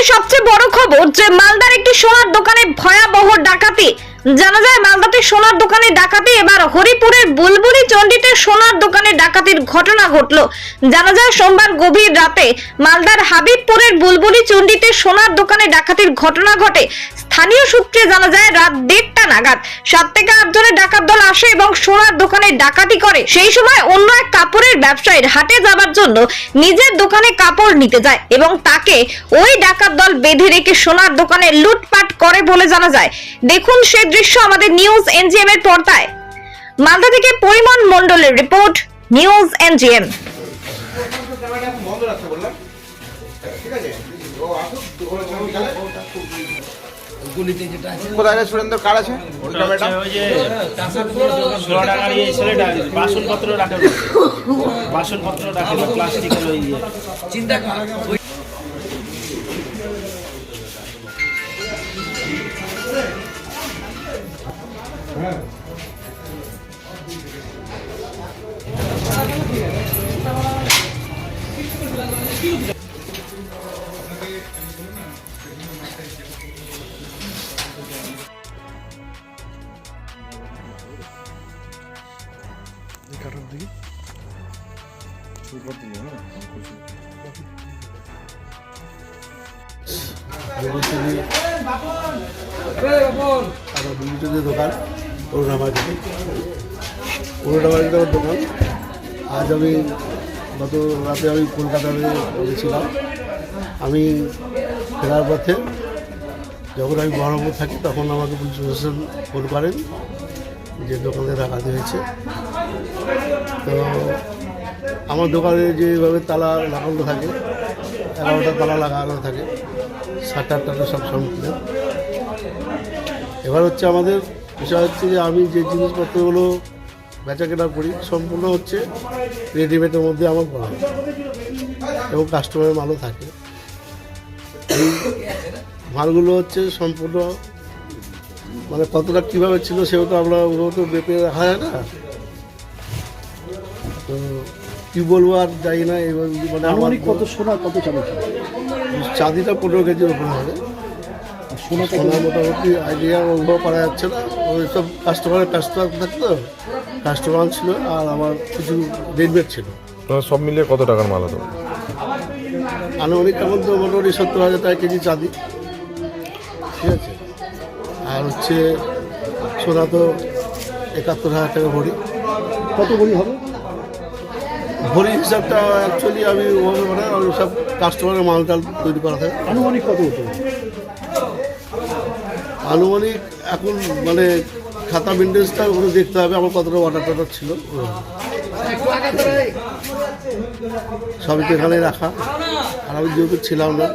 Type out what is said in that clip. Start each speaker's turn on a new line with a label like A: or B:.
A: মুহূর্তে সবচেয়ে বড় খবর যে মালদার একটি সোনার দোকানে ভয়াবহ ডাকাতি। জানা যায়, মালদাতে সোনার দোকানে ডাকাতি, এবার হরিপুরের বুলবুলি চণ্ডীতে সোনার দোকানে ডাকাতির ঘটনা ঘটল। জানা যায়, সোমবার গভীর রাতে মালদার হাবিবপুরের বুলবুলি চণ্ডীতে সোনার দোকানে ডাকাতির ঘটনা ঘটে। স্থানীয় সূত্রে জানা যায়, রাত দেড়টা নাগাদ সাত থেকে আট জনের ডাকাত দল আসে এবং সোনার দোকানে ডাকাতি করে। সেই সময় অন্য এক কাপড়ের ব্যবসায়ীর হাটে যাবার জন্য নিজের দোকানে কাপড় নিতে যায় এবং তাকে ওই ডাকাত দল বেঁধে রেখে সোনার দোকানে লুটপাট করে বলে জানা যায়। দেখুন সেই দৃশ্য আমাদের নিউজ এনজিএম এর পর্দায়। মালদা থেকে পরিমল মণ্ডলের রিপোর্ট, নিউজ এনজিএম।
B: ঠিক আছে? ও আসুক।
C: গুলিতে যেটা আছে
B: কোথায় সুরেন্দ্র কার আছে? ওই
D: ওটা
B: ক্যামেরাটা
D: ওই যে ষোলো টাকার এই ছেলেটা বাসনপত্র রাখে বলে। বাসনপত্র রাখে প্লাস্টিকের ওই
C: চিন্তা কর।
E: দোকান দোকান আজ আমি গত রাতে আমি কলকাতাতে গেছিলাম আমি ফেরার পথে, যখন আমি বহরমপুর থাকি, তখন আমাকে পুলিশ প্রশাসন ফোন করেন। যে দোকানে রাখা হয়েছে। তো আমার দোকানে যেভাবে তালা লাগানো থাকে, এগারোটা তালা লাগানো থাকে, সাতটা আটটা সব সম্পূর্ণ। এবার হচ্ছে আমাদের বিষয় হচ্ছে যে আমি যে জিনিসপত্রগুলো বেচা কেনা করি, সম্পূর্ণ হচ্ছে রেডিমেডের মধ্যে আমার করা। এবং কাস্টমারের মালও থাকে। এই মালগুলো হচ্ছে সম্পূর্ণ মানে কতটা কীভাবে ছিল সেও তো আমরা ওগুলো তো বেপে রাখা যায় না। তো কী বলব আর যাই না এবার মানে আমার
F: কত সোনা কত চাঁদি
E: চাঁদিটা পনেরো কেজির উপরে হবে।
F: সোনা
E: সোনা মোটামুটি আইডিয়া ওগুলো পারা যাচ্ছে না। ওই সব কাস্টমারের কাস্টমার থাকতো কাস্টমার ছিল আর আমার কিছু রেডমেড ছিল।
G: সব মিলিয়ে কত টাকার মাল হতো
E: আনুমানিক এখন তো মোটামুটি সত্তর হাজার টাকা কেজি চাঁদি ঠিক আছে? আর হচ্ছে সোনা তো একাত্তর হাজার টাকা ভরি।
F: কত ভরি হবে?
E: ভরি হিসাবটা অ্যাকচুয়ালি আমি ওভাবে মানে ওই সব কাস্টমারের মাল টাল তৈরি করা থাকে।
F: আনুমানিক কত হতো
E: আনুমানিক এখন মানে খাতা মেনটেন্সটা ওগুলো দেখতে হবে আমার কতটা অর্ডার টর্ডার ছিল। সবই তো এখানে রাখা। আর আমি যেহেতু ছিলাম না